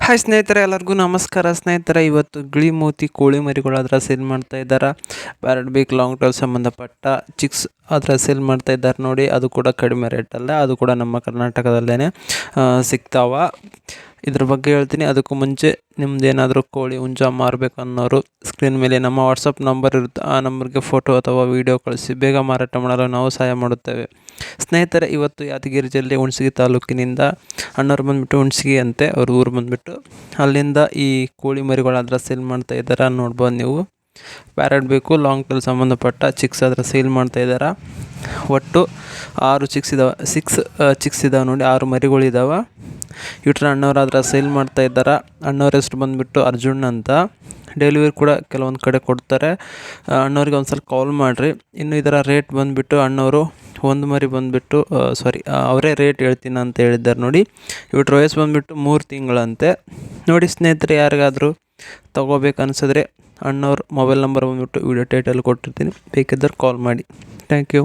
Hi ಸ್ನೇಹಿತರೆ, ಎಲ್ಲರಿಗೂ ನಮಸ್ಕಾರ. ಸ್ನೇಹಿತರೆ, ಇವತ್ತು ಗಿಳಿ ಮೂತಿ, ಕೋಳಿ ಮರಿಗಳು ಅದರ ಸೇಲ್ ಮಾಡ್ತಾ ಇದ್ದಾರೆ? ಪ್ಯಾರಟ್ ಬೀಕ್ ಲಾಂಗ್ ಟೈಲ್ ಸಂಬಂಧಪಟ್ಟ ಚಿಕ್ಸ್ ಅದರ ಸೇಲ್ ಮಾಡ್ತಾ ಇದ್ದಾರೆ ನೋಡಿ. ಅದು ಕೂಡ ಕಡಿಮೆ ರೇಟಲ್ಲೇ ಅದು ಕೂಡ ನಮ್ಮ ಕರ್ನಾಟಕದಲ್ಲೇ ಸಿಗ್ತಾವ. ಇದ್ರ ಬಗ್ಗೆ ಹೇಳ್ತೀನಿ. ಅದಕ್ಕೂ ಮುಂಚೆ ನಿಮ್ದು ಏನಾದರೂ ಕೋಳಿ ಹುಂಜ ಮಾರಬೇಕು ಅನ್ನೋರು ಸ್ಕ್ರೀನ್ ಮೇಲೆ ನಮ್ಮ ವಾಟ್ಸಪ್ ನಂಬರ್ ಇರುತ್ತೆ. ಆ ನಂಬರ್ಗೆ ಫೋಟೋ ಅಥವಾ ವಿಡಿಯೋ ಕಳಿಸಿ. ಬೇಗ ಮಾರಾಟ ಮಾಡಲು ನಾವು ಸಹಾಯ ಮಾಡುತ್ತೇವೆ. ಸ್ನೇಹಿತರೆ, ಇವತ್ತು ಯಾದಗಿರಿ ಜಿಲ್ಲೆ ಹುಣಸಗಿ ತಾಲೂಕಿನಿಂದ ಅಣ್ಣವ್ರು ಬಂದುಬಿಟ್ಟು ಹುಣಸಗಿ ಅಂತೆ. ಅವ್ರ ಊರು ಬಂದುಬಿಟ್ಟು ಅಲ್ಲಿಂದ ಈ ಕೋಳಿ ಮರಿಗಳಾದ್ರೆ ಸೇಲ್ ಮಾಡ್ತಾ ಇದ್ದಾರೆ ನೋಡ್ಬೋದು ನೀವು. ಪ್ಯಾರೆಟ್ ಬೇಕು ಲಾಂಗ್ ಟೈಲ್ ಸಂಬಂಧಪಟ್ಟ ಚಿಕ್ಸ್ ಆದರೆ ಸೇಲ್ ಮಾಡ್ತಾ ಇದ್ದಾರೆ. ಒಟ್ಟು ಆರು ಚಿಕ್ಸ್ ಇದಾವೆ. ಸಿಕ್ಸ್ ಚಿಕ್ಸ್ ಇದಾವೆ ನೋಡಿ. ಆರು ಮರಿಗಳಿದಾವೆ. ಇಟ್ರ ಅಣ್ಣವ್ರು ಸೇಲ್ ಮಾಡ್ತಾ ಇದ್ದಾರೆ? ಅಣ್ಣವ್ರ ಹೆಸ್ರು ಬಂದುಬಿಟ್ಟು ಅರ್ಜುನ್ ಅಂತ. ಡೆಲಿವರಿ ಕೂಡ ಕೆಲವೊಂದು ಕಡೆ ಕೊಡ್ತಾರೆ. ಅಣ್ಣವ್ರಿಗೆ ಒಂದು ಸಲ ಕಾಲ್ ಮಾಡಿರಿ. ಇನ್ನು ಇದರ ರೇಟ್ ಬಂದುಬಿಟ್ಟು ಅಣ್ಣವರು ಒಂದು ಮರಿ ಬಂದುಬಿಟ್ಟು ಸಾರಿ ಅವರೇ ರೇಟ್ ಹೇಳ್ತೀನಿ ಅಂತ ಹೇಳಿದ್ದಾರೆ ನೋಡಿ. ಇವ್ರ ವಯಸ್ಸು ಬಂದುಬಿಟ್ಟು ಮೂರು ತಿಂಗಳಂತೆ. ನೋಡಿ ಸ್ನೇಹಿತರೆ, ಯಾರಿಗಾದರೂ ತೊಗೋಬೇಕು ಅನ್ಸಿದ್ರೆ ಅಣ್ಣವ್ರ ಮೊಬೈಲ್ ನಂಬರ್ ಬಂದುಬಿಟ್ಟು ವಿಡಿಯೋ ಟೈಟಲ್ ಕೊಟ್ಟಿರ್ತೀನಿ. ಬೇಕಿದ್ದರೆ ಕಾಲ್ ಮಾಡಿ. Thank you